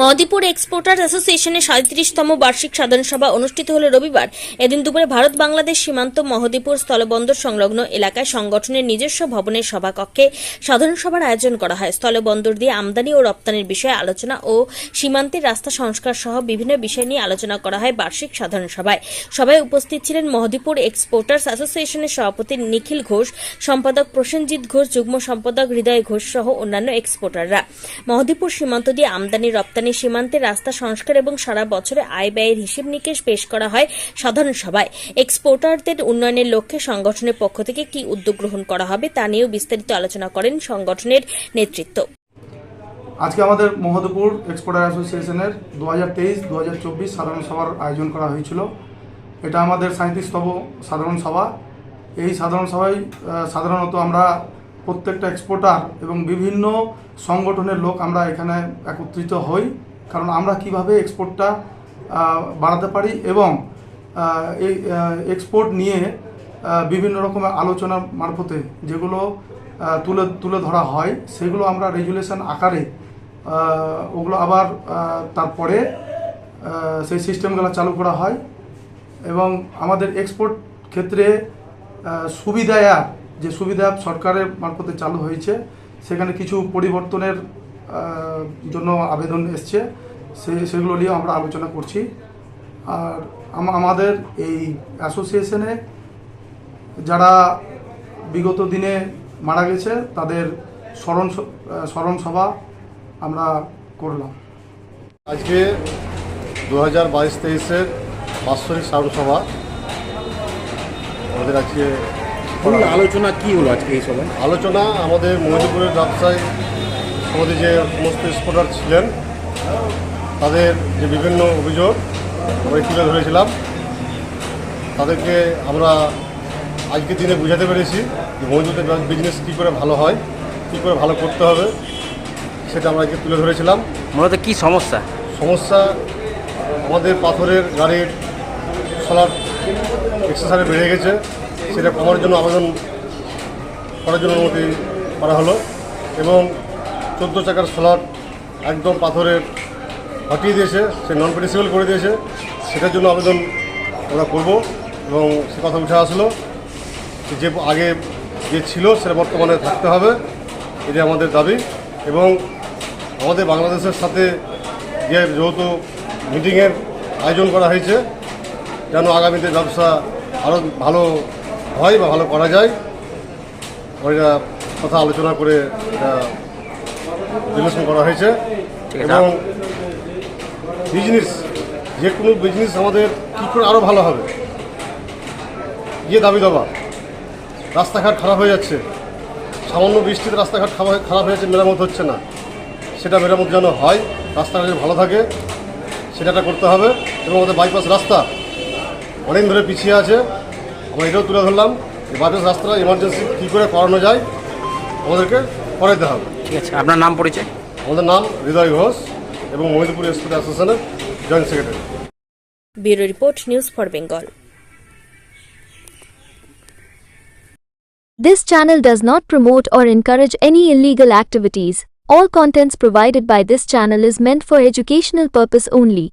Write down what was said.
মহাদীপুর exporter অ্যাসোসিয়েশনের সাঁত্রিশতম বার্ষিক সাধারণ সভা অনুষ্ঠিত হল রবিবার। এদিন দুপুরে ভারত বাংলাদেশ সীমান্ত মহাদীপুর স্থলবন্দর সংলগ্ন এলাকায় সংগঠনের নিজস্ব ভবনের সভাকক্ষে সাধারণ সভার আয়োজন করা হয়। স্থলবন্দর দিয়ে আমদানি ও রপ্তানির বিষয়ে আলোচনা ও সীমান্তের রাস্তা সংস্কার সহ বিভিন্ন বিষয় নিয়ে আলোচনা করা হয় বার্ষিক সাধারণ সভায়। সভায় উপস্থিত ছিলেন মহাদীপুর এক্সপোর্টার্স অ্যাসোসিয়েশনের সভাপতি নিখিল ঘোষ, সম্পাদক প্রসেনজিৎ ঘোষ, যুগ্ম সম্পাদক হৃদয় ঘোষ সহ অন্যান্য এক্সপোর্টাররা মহাদীপুর সীমান্ত দিয়ে আমদানি রপ্তানি সীমান্তে রাস্তা সংস্কার এবং সারা বছরে আয় ব্যয়ের হিসেব নিকেশ পেশ করা হয় সাধারণ সভায়। এক্সপোর্টারদের উন্নয়নের লক্ষ্যে সংগঠনের পক্ষ থেকে কি উদ্যোগ গ্রহণ করা হবে তা নিয়েও বিস্তারিত আলোচনা করেন সংগঠনের নেতৃত্ব। আজকে আমাদের মহদপুর এক্সপোর্টার অ্যাসোসিয়েশনের দু হাজার তেইশ দু হাজার চব্বিশ সাধারণ সভার আয়োজন করা হয়েছিল। এটা আমাদের সাঁত্রিশতম সাধারণ সভা। এই সাধারণ সভায় সাধারণত আমরা প্রত্যেকটা এক্সপোর্টার এবং বিভিন্ন সংগঠনের লোক আমরা এখানে একত্রিত হই। কারণ আমরা কীভাবে এক্সপোর্টটা বাড়াতে পারি এবং এই এক্সপোর্ট নিয়ে বিভিন্ন রকমের আলোচনার মারফতে যেগুলো তুলে তুলে ধরা হয়, সেগুলো আমরা রেজুলেশন আকারে ওগুলো আবার তারপরে সেই সিস্টেমগুলো চালু করা হয়। এবং আমাদের এক্সপোর্ট ক্ষেত্রে সুবিধা যে সুবিধা সরকারের মারফতে চালু হয়েছে, সেখানে কিছু পরিবর্তনের জন্য আবেদন এসছে। সে, সেগুলো নিয়ে আমরা আলোচনা করছি। আর আমাদের এই অ্যাসোসিয়েশনে যারা বিগত দিনে মারা গেছে, তাদের স্মরণ স্মরণ সভা আমরা করলাম। আজকে দু হাজার বাইশ তেইশের বাৎসরিক সাধারণ সভা। আমাদের আজকে মূল আলোচনা কি হলো আজকে এই সভায় আলোচনা আমাদের মহিদপুরের ব্যবসায় আমাদের যে সমস্ত এক্সপোর্টার ছিলেন তাদের যে বিভিন্ন অভিযোগ আমরা তুলে ধরেছিলাম। তাদেরকে আমরা আজকের দিনে বুঝাতে পেরেছি যে মহিদুরের বিজনেস কী করে ভালো হয় কী করে ভালো করতে হবে সেটা আমরা আজকে তুলে ধরেছিলাম। মূলত কি সমস্যা? সমস্যা আমাদের পাথরের গাড়ির সোলার এক্সেসারে বেড়ে গেছে। সেটা কমার জন্য আবেদন করার জন্য অনুমতি করা হলো এবং চোদ্দ চাকার স্লট একদম পাথরের হটিয়ে দিয়েছে, সে নন পেরিসেবল করে দিয়েছে। সেটার জন্য আবেদন আমরা করব এবং সে কথা উঠে আসলো। যে আগে যে ছিল সেটা বর্তমানে থাকতে হবে এটি আমাদের দাবি এবং আমাদের বাংলাদেশের সাথে যে যৌথ মিটিংয়ের আয়োজন করা হয়েছে, যেন আগামীতে ব্যবসা আরও ভালো হয় বা ভালো করা যায়। ওইটা কথা আলোচনা করে এটা রিলেশন করা হয়েছে। এবং বিজনেস যে কোনো বিজনেস আমাদের কী করে আরও ভালো হবে? ইয়ে দাবি দাবা রাস্তাঘাট খারাপ হয়ে যাচ্ছে সামান্য বৃষ্টিতে রাস্তাঘাট খারাপ খারাপ হয়ে যাচ্ছে মেরামত হচ্ছে না। সেটা মেরামত যেন হয় রাস্তাঘাট ভালো থাকে সেটা একটা করতে হবে। এবং আমাদের বাইপাস রাস্তা অনেক ধরে পিছিয়ে আছে। আমরা এটাও তুলে ধরলাম যে বাইপাস রাস্তাটা এমার্জেন্সি কী করে করানো যায় আমাদেরকে করাইতে হবে ঠিক আছে আপনার নাম পরিচয় আমাদের নাম হৃদয় ঘোষ এবং মহিদপুর এক্সপোর্ট অ্যাসোসিয়েশনের joint secretary bureau report news for Bengal This channel does not promote or encourage any illegal activities. All contents provided by this channel is meant for educational purpose only.